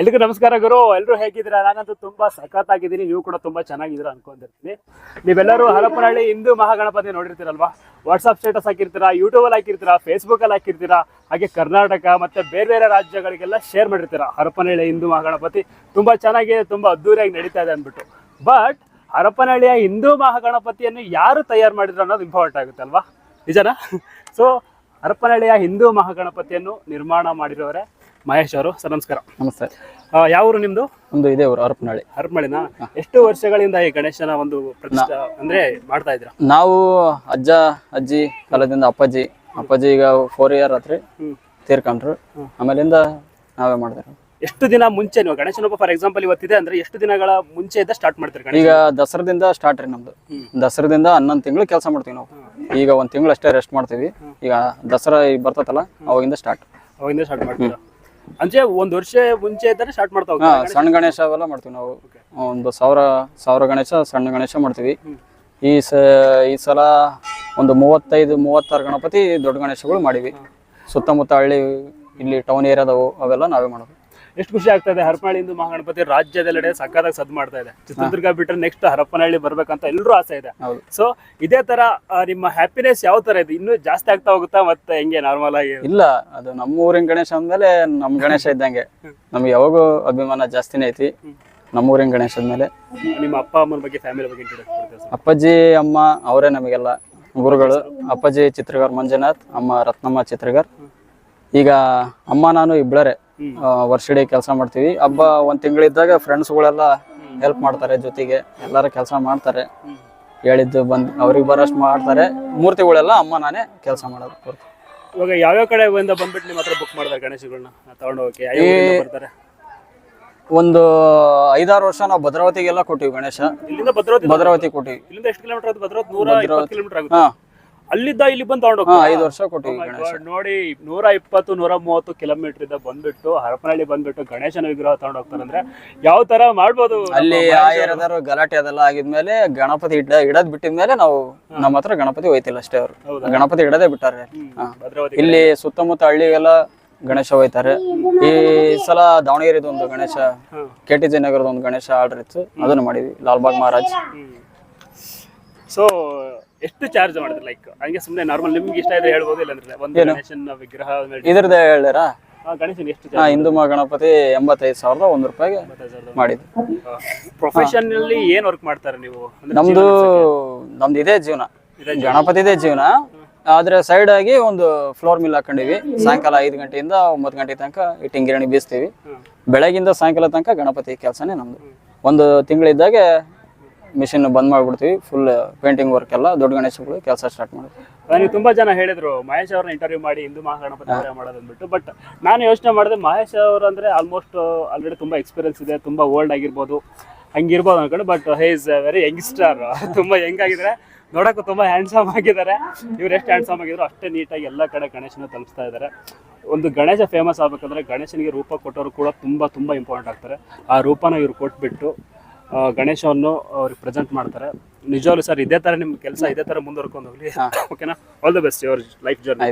ಎಲ್ರಿಗೂ ನಮಸ್ಕಾರ ಗುರು. ಎಲ್ಲರೂ ಹೇಗಿದ್ದೀರಾ? ನಾನಂತೂ ತುಂಬಾ ಸಖತ್ತಾಗಿದ್ದೀನಿ. ನೀವು ಕೂಡ ತುಂಬಾ ಚೆನ್ನಾಗಿದ್ದೀರಾ ಅನ್ಕೊಂಡಿರ್ತೀನಿ. ನೀವೆಲ್ಲರೂ ಹರಪನಹಳ್ಳಿ ಹಿಂದೂ ಮಹಾಗಣಪತಿ ನೋಡಿರ್ತೀರಲ್ವಾ? ವಾಟ್ಸಪ್ ಸ್ಟೇಟಸ್ ಹಾಕಿರ್ತೀರಾ ಯೂಟ್ಯೂಬಲ್ಲಿ ಹಾಕಿರ್ತೀರಾ ಫೇಸ್ಬುಕ್ಕಲ್ಲಿ ಹಾಕಿರ್ತೀರಾ, ಹಾಗೆ ಕರ್ನಾಟಕ ಮತ್ತೆ ಬೇರೆ ಬೇರೆ ರಾಜ್ಯಗಳಿಗೆಲ್ಲ ಶೇರ್ ಮಾಡಿರ್ತೀರಾ? ಹರಪನಹಳ್ಳಿ ಹಿಂದೂ ಮಹಾಗಣಪತಿ ತುಂಬಾ ಚೆನ್ನಾಗಿದೆ ತುಂಬಾ ಅದ್ದೂರಿಯಾಗಿ ನಡೀತಾ ಇದೆ ಅಂದ್ಬಿಟ್ಟು. ಬಟ್ ಹರಪನಹಳ್ಳಿಯ ಹಿಂದೂ ಮಹಾಗಣಪತಿಯನ್ನು ಯಾರು ತಯಾರು ಮಾಡಿದ್ರು ಅನ್ನೋದು ಇಂಪಾರ್ಟೆಂಟ್ ಆಗುತ್ತೆ ಅಲ್ವಾ? ನಿಜನಾ? ಸೊ ಹರಪನಹಳ್ಳಿಯ ಹಿಂದೂ ಮಹಾಗಣಪತಿಯನ್ನು ನಿರ್ಮಾಣ ಮಾಡಿರೋರೆ ಮಹೇಶ್ ಅವರು ಸರ್ ನಮಸ್ಕಾರ. ನಮಸ್ತೆ. ಆ, ಯಾವ ಊರು ನಿಮ್ದು? ಒಂದು ಇದೆ ಊರು ಹರಪನಹಳ್ಳಿ ಹರಪನಹಳ್ಳಿನ ಎಷ್ಟು ವರ್ಷಗಳಿಂದ ಈ ಗಣೇಶನ ಒಂದು ಪ್ರತಿಷ್ಠಾ ಅಂದ್ರೆ ಮಾಡ್ತಾ ಇದ್ರ ನಾವು ಅಜ್ಜ ಅಜ್ಜಿ ಕಾಲದಿಂದ ಅಪ್ಪಾಜಿ ಅಪ್ಪಾಜಿ ಈಗ ಫೋರ್ ಇಯರ್ ಆತ್ರಿ. ತೀರ್ಕೊಂಡ್ರು. ಆಮೇಲಿಂದ ನಾವೇ ಮಾಡಿದ್ರು. ಎಷ್ಟು ದಿನ ಮುಂಚೆ ನೀವು ಗಣೇಶನ ಫಾರ್ ಎಕ್ಸಾಂಪಲ್ ಇವತ್ತಿದೆ ಅಂದ್ರೆ ಎಷ್ಟು ದಿನಗಳ ಮುಂಚೆ ಇದ್ದ ಸ್ಟಾರ್ಟ್ ಮಾಡ್ತೀರಿ ಗಣೇಶ ಈಗ ದಸರದಿಂದ ಸ್ಟಾರ್ಟ್ ರೀ ನಮ್ದು. ದಸರಾದಿಂದ ಹನ್ನೊಂದು ತಿಂಗಳು ಕೆಲಸ ಮಾಡ್ತೀವಿ ನಾವು. ಈಗ ಒಂದ್ ತಿಂಗಳು ಅಷ್ಟೇ ರೆಸ್ಟ್ ಮಾಡ್ತೀವಿ ಈಗ ದಸರಾ ಈಗ ಬರ್ತತಲ್ಲ ಅವಾಗಿಂದ ಸ್ಟಾರ್ಟ್ ಅವಾಗಿಂದ ಸ್ಟಾರ್ಟ್ ಮಾಡ್ತೀರಾ? ಅಂದ್ರೆ ಒಂದ್ ವರ್ಷ ಮುಂಚೆ ಇದ್ದರೆ ಸ್ಟಾರ್ಟ್ ಮಾಡ್ತಾ ಹಾ ಹೋಗ್ತೀರಾ ಸಣ್ಣ ಗಣೇಶ ಅವೆಲ್ಲ ಮಾಡ್ತೀವಿ ನಾವು. ಒಂದು ಸಾವಿರ ಸಾವಿರ ಗಣೇಶ ಸಣ್ಣ ಗಣೇಶ ಮಾಡ್ತೀವಿ. ಈ ಸ ಈ ಸಲ ಒಂದು ಮೂವತ್ತೈದು ಮೂವತ್ತಾರು ಗಣಪತಿ ದೊಡ್ಡ ಗಣೇಶಗಳು ಮಾಡಿವಿ. ಸುತ್ತಮುತ್ತ ಹಳ್ಳಿ ಇಲ್ಲಿ ಟೌನ್ ಏರಿಯಾದವು ಅವೆಲ್ಲ ನಾವೇ ಮಾಡೋದು. ಎಷ್ಟು ಖುಷಿ ಆಗ್ತಾ ಇದೆ. ಹರಪನಹಳ್ಳಿ ಹಿಂದೂ ಮಹಾಗಣಪತಿ ರಾಜ್ಯದೆಲ್ಲೆಡೆ ಸಕ್ಕದಾಗ ಸದ್ ಮಾಡ್ತಾ ಇದೆ. ಚಿತ್ರದುರ್ಗ ಬಿಟ್ಟರೆ ನೆಕ್ಸ್ಟ್ ಹರಪನಹಳ್ಳಿ ಬರ್ಬೇಕಂತ ಎಲ್ಲರೂ ಆಸೆ ಇದೆ. ಸೊ ಇದೇ ತರ ನಿಮ್ಮ ಹ್ಯಾಪಿನೆಸ್ ಯಾವ ತರ ಇದೆ? ಇನ್ನೂ ಜಾಸ್ತಿ ಆಗ್ತಾ ಹೋಗುತ್ತಾ ಮತ್ತೆ ಹೆಂಗೆ ನಾರ್ಮಲ್ ಆಗಿ? ಇಲ್ಲ ಅದು ನಮ್ಮ ಊರಿನ ಗಣೇಶ ಅಂದ್ಮೇಲೆ ನಮ್ಮ ಗಣೇಶ ಇದ್ದಂಗೆ. ನಮ್ಗೆ ಯಾವಾಗೂ ಅಭಿಮಾನ ಜಾಸ್ತಿನೇ ಐತಿ. ನಮ್ಮ ಊರಿನ ಗಣೇಶ ಮೇಲೆ ನಿಮ್ಮ ಅಪ್ಪ ಅಮ್ಮನ ಬಗ್ಗೆ ಫ್ಯಾಮಿಲಿ ಬಗ್ಗೆ ಅಪ್ಪಾಜಿ ಅಮ್ಮ ಅವರೇ ನಮಗೆಲ್ಲ ಗುರುಗಳು. ಅಪ್ಪಾಜಿ ಚಿತ್ರಗಾರ್ ಮಂಜುನಾಥ್ ಅಮ್ಮ ರತ್ನಮ್ಮ ಚಿತ್ರಗಾರ್. ಈಗ ಅಮ್ಮ ನಾನು ಇಬ್ಬಳರೆ ವರ್ಷಡೇ ಕೆಲಸ ಮಾಡ್ತೀವಿ. ಹಬ್ಬ ಒಂದ್ ತಿಂಗಳಿದ್ದಾಗ ಫ್ರೆಂಡ್ಸ್ಗಳೆಲ್ಲ ಹೆಲ್ಪ್ ಮಾಡ್ತಾರೆ ಜೊತೆಗೆ. ಎಲ್ಲರೂ ಕೆಲಸ ಮಾಡ್ತಾರೆ. ಹೇಳಿದ್ದು ಬಂದ್ ಅವ್ರಿಗೆ ಬರೋಷ್ಟು ಮಾಡ್ತಾರೆ. ಮೂರ್ತಿಗಳೆಲ್ಲ ಅಮ್ಮ ನಾನೇ ಕೆಲಸ ಮಾಡೋದು ಇವಾಗ ಇವಾಗ ಯಾವ್ಯಾವ ಕಡೆ ಬಂದ ಬಂದ್ಬಿಟ್ಟು ನಿಮ್ಮ ಹತ್ರ ಬುಕ್ ಮಾಡಿದಾರೆ ಗಣೇಶಗಳನ್ನ ತಗೊಂಡು ಹೋಗಕ್ಕೆ ಯಾವ ಊರಿಂದ ಬರ್ತಾರೆ? ಒಂದು ಐದಾರು ವರ್ಷ ನಾವು ಭದ್ರಾವತಿಗೆಲ್ಲ ಕೊಟ್ಟಿವಿ ಗಣೇಶ. ಇಲ್ಲಿಂದ ಭದ್ರಾವತಿ ಭದ್ರಾವತಿ ಕೊಟ್ಟಿವಿ. ಇಲ್ಲಿಂದ ಎಷ್ಟು ಕಿಲೋಮೀಟರ್ ಆಗುತ್ತೆ ಭದ್ರಾವತಿ ನೂರ ಇಪ್ಪತ್ತು ಕಿಲೋಮೀಟರ್ ಆಗುತ್ತೆ. ಹಾ. ಅಲ್ಲಿದ್ದ ಇಲ್ಲಿ ಬಂದು ಐದು ವರ್ಷ ಕೊಟ್ಟು ಗಣೇಶ. ನೋಡಿ ನೂರ ಇಪ್ಪತ್ತು ನೂರ ಮೂವತ್ತು ಕಿಲೋಮೀಟರ್ ಇಂದ ಬಂದ್ಬಿಟ್ಟು ಹರಪನಹಳ್ಳಿ ಬಂದ್ಬಿಟ್ಟು ಗಣೇಶನ ವಿಗ್ರಹ ತಗೊಂಡು ಹೋಗ್ತಾರೆ ಅಂದ್ರೆ ಯಾವ ತರ ಮಾಡ್ಬೋದು ಅಲ್ಲಿ ಏರಿಯಾದವ್ರು ಗಲಾಟೆ ಅದೆಲ್ಲ ಆಗಿದ್ಮೇಲೆ ಗಣಪತಿ ಇಡ ಇಡದ್ ಬಿಟ್ಟಿದ್ಮೇಲೆ ನಾವು ನಮ್ಮ ಹತ್ರ ಗಣಪತಿ ಹೋಯ್ತಿಲ್ಲ ಅಷ್ಟೇ ಅವರು. ಗಣಪತಿ ಇಡದೇ ಬಿಟ್ಟಾರೆ. ಇಲ್ಲಿ ಸುತ್ತಮುತ್ತ ಹಳ್ಳಿಗೆಲ್ಲ ಗಣೇಶ ಹೋಯ್ತಾರೆ. ಈ ಸಲ ದಾವಣಗೆರೆದು ಒಂದು ಗಣೇಶ ಕೆ ಟಿ ಜಿ ನಗರದ ಒಂದು ಗಣೇಶ ಆರ್ಡರ್ ಇತ್ತು. ಅದನ್ನು ಮಾಡಿದ್ವಿ ಲಾಲ್ಬಾಗ್ ಮಹಾರಾಜ್. ಸೊ ಎಷ್ಟು ಚಾರ್ಜ್ ಮಾಡಿದ್ರೆ ಲೈಕ್ ಹಂಗೆ ಸುಮ್ಮನೆ ನಾರ್ಮಲ್ ನಿಮ್ಗೆ ಇಷ್ಟ ಇದ್ರೆ ಹೇಳ್ಬೋದು ಇಲ್ಲ. ಅಂದ್ರೆ ಒಂದು ಗಣೇಶನ ವಿಗ್ರಹ ಇದ್ರದ ಹೇಳಿರಾ ಗಣೇಶನ್ ಎಷ್ಟು ಹಾ ಹಿಂದೂ ಮಾ ಗಣಪತಿ ಎಂಬತ್ತೈದು ಸಾವಿರದ ಒಂದು ರೂಪಾಯಿಗೆ ಮಾಡಿದ್ವಿ ಪ್ರೊಫೆಷನ್ ಅಲ್ಲಿ ಏನ್ ವರ್ಕ್ ಮಾಡ್ತಾರೆ ನೀವು? ಅಂದ್ರೆ ನಮ್ದು ನಮ್ದು ಇದೇ ಜೀವನ. ಗಣಪತಿದೇ ಜೀವನ. ಆದ್ರೆ ಸೈಡ್ ಆಗಿ ಒಂದು ಫ್ಲೋರ್ ಮಿಲ್ ಹಾಕೊಂಡಿವಿ. ಸಾಯಂಕಾಲ ಐದು ಗಂಟೆಯಿಂದ ಒಂಬತ್ತು ಗಂಟೆ ತನಕ ಇಟ್ಟಿಂಗ್ ಗಿರಣಿ ಬೀಸ್ತೀವಿ. ಬೆಳಗಿಂದ ಸಾಯಂಕಾಲ ತನಕ ಗಣಪತಿ ಕೆಲಸನೇ ನಮ್ದು. ಒಂದು ತಿಂಗಳಿದ್ದಾಗೆ ಮಿಷಿನ್ ಬಂದ್ ಮಾಡ್ಬಿಡ್ತೀವಿ ಫುಲ್ ಪೇಂಟಿಂಗ್ ವರ್ಕ್ ಎಲ್ಲ ದೊಡ್ಡ ಗಣೇಶಗಳು ಕೆಲಸ ಸ್ಟಾರ್ಟ್ ಮಾಡ್ತೀವಿ ನನಗೆ ತುಂಬಾ ಜನ ಹೇಳಿದ್ರು ಮಹೇಶ್ ಅವ್ರನ್ನ ಇಂಟರ್ವ್ಯೂ ಮಾಡಿ ಹಿಂದೂ ಮಹಾಗಣಪತಿ ಮಾಡೋದನ್ಬಿಟ್ಟು ಮಾಡೋದು ಅಂದ್ಬಿಟ್ಟು ಬಟ್ ನಾನು ಯೋಚನೆ ಮಾಡಿದೆ ಮಹೇಶ್ ಅವ್ರ ಅಂದ್ರೆ ಆಲ್ಮೋಸ್ಟ್ ಆಲ್ರೆಡಿ ತುಂಬಾ ಎಕ್ಸ್ಪೀರಿಯನ್ಸ್ ಇದೆ ತುಂಬಾ ಓಲ್ಡ್ ಆಗಿರ್ಬೋದು ಹಂಗಿರ್ಬೋದು ಅನ್ಕೊಂಡು but he is very youngster ತುಂಬಾ ಯಂಗ್ ಆಗಿದ್ರೆ ನೋಡಕ್ಕೂ ತುಂಬಾ ಹ್ಯಾಂಡ್ಸಮ್ ಆಗಿದ್ದಾರೆ. ಇವ್ರು ಎಷ್ಟು ಹ್ಯಾಂಡ್ಸಮ್ ಆಗಿದ್ರು ಅಷ್ಟೇ ನೀಟಾಗಿ ಎಲ್ಲ ಕಡೆ ಗಣೇಶನ ತಲುಪಿಸ್ತಾ ಇದ್ದಾರೆ. ಒಂದು ಗಣೇಶ ಫೇಮಸ್ ಆಗ್ಬೇಕಂದ್ರೆ ಗಣೇಶನಿಗೆ ರೂಪ ಕೊಟ್ಟವರು ಕೂಡ ತುಂಬಾ ತುಂಬಾ ಇಂಪಾರ್ಟೆಂಟ್ ಆಗ್ತಾರೆ. ಆ ರೂಪನ ಇವ್ರು ಕೊಟ್ಬಿಟ್ಟು ಗಣೇಶವನ್ನು ಅವ್ರಿಗೆ ಪ್ರೆಸೆಂಟ್ ಮಾಡ್ತಾರೆ. ನಿಜವಾಗ್ಲೂ ಸರ್ ಇದೇ ತರ ನಿಮ್ಮ ಕೆಲಸ ಇದೇ ತರ ಮುಂದುವರ್ಕೊಂಡು ಹೋಗ್ಲಿ. ಓಕೆನಾ all the best your life journey